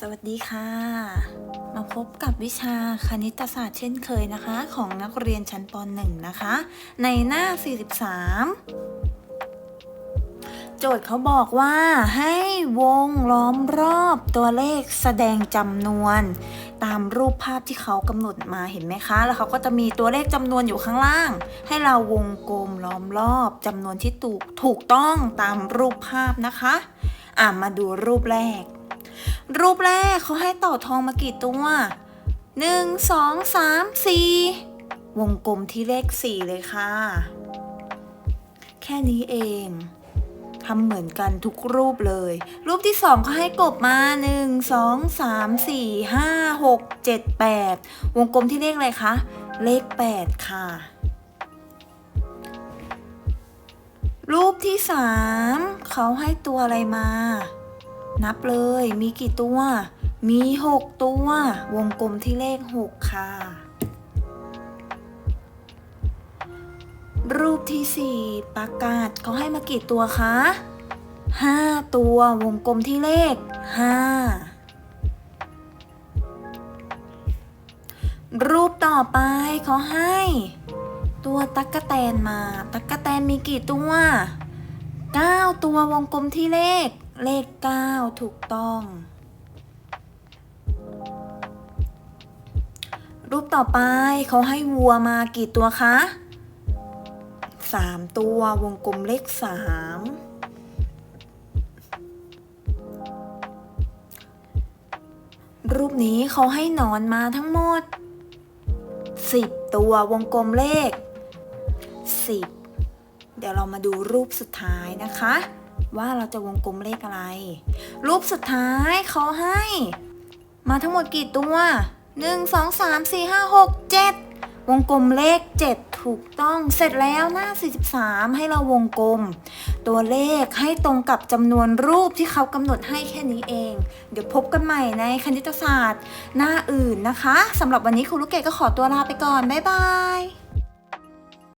สวัสดีค่ะ มาพบกับวิชาคณิตศาสตร์เช่นเคยนะคะ ของนักเรียนชั้นป .1 นะคะ ในหน้า 43 โจทย์เขาบอกว่าให้วงล้อมรอบตัวเลขแสดงจำนวน ตามรูปภาพที่เขากำหนดมาเห็นไหมคะ แล้วเขาก็จะมีตัวเลขจำนวนอยู่ข้างล่าง ให้เราวงกลมล้อมรอบจำนวนที่ถูกถูกต้องตามรูปภาพนะคะ อะมาดูรูปแรก รูปแรกเขาให้ต่อทองมากี่ตัวหนึ่งสองสามสี่วงกลมที่เลขสี่เลยค่ะ แค่นี้เองทำเหมือนกันทุกรูปเลย รูปที่สองเขาให้กบมาหนึ่งสองสามสี่ห้าหกเจ็ดแปดวงกลมที่เลขอะไรคะ เลขแปดค่ะ รูปที่สามเขาให้ตัวอะไรมา นับเลยมีกี่ตัว มี 6 ตัว วงกลมที่เลข 6 ค่ะ รูปที่ 4 ประกาศเขาให้มากี่ตัวคะ5 ตัววงกลมที่เลข 5 รูปต่อไปเขาให้ ตัวตั๊กแตนมา ตั๊กแตนมีกี่ตัว 9 ตัววงกลมที่เลข เลข 9 ถูกต้อง รูปต่อไปเขาให้วัวมากี่ตัวคะ 3 ตัววงกลมเลข 3 รูปนี้เขาให้หนอนมาทั้งหมด 10 ตัววงกลมเลข 10 เดี๋ยวเรามาดูรูปสุดท้ายนะคะ ว่าเราจะวงกลมเลขอะไร รูปสุดท้ายเขาให้ มาทั้งหมดกี่ตัว 1 2 3 4 5 6 7 วงกลมเลข 7 ถูกต้องเสร็จแล้วหน้า 43 ให้เราวงกลม ตัวเลขให้ตรงกับจำนวนรูปที่เขากำหนดให้แค่นี้เอง เดี๋ยวพบกันใหม่ในคณิตศาสตร์ หน้าอื่นนะคะสำหรับวันนี้ครูลูกเกดก็ขอตัวลาไปก่อน บ๊ายบาย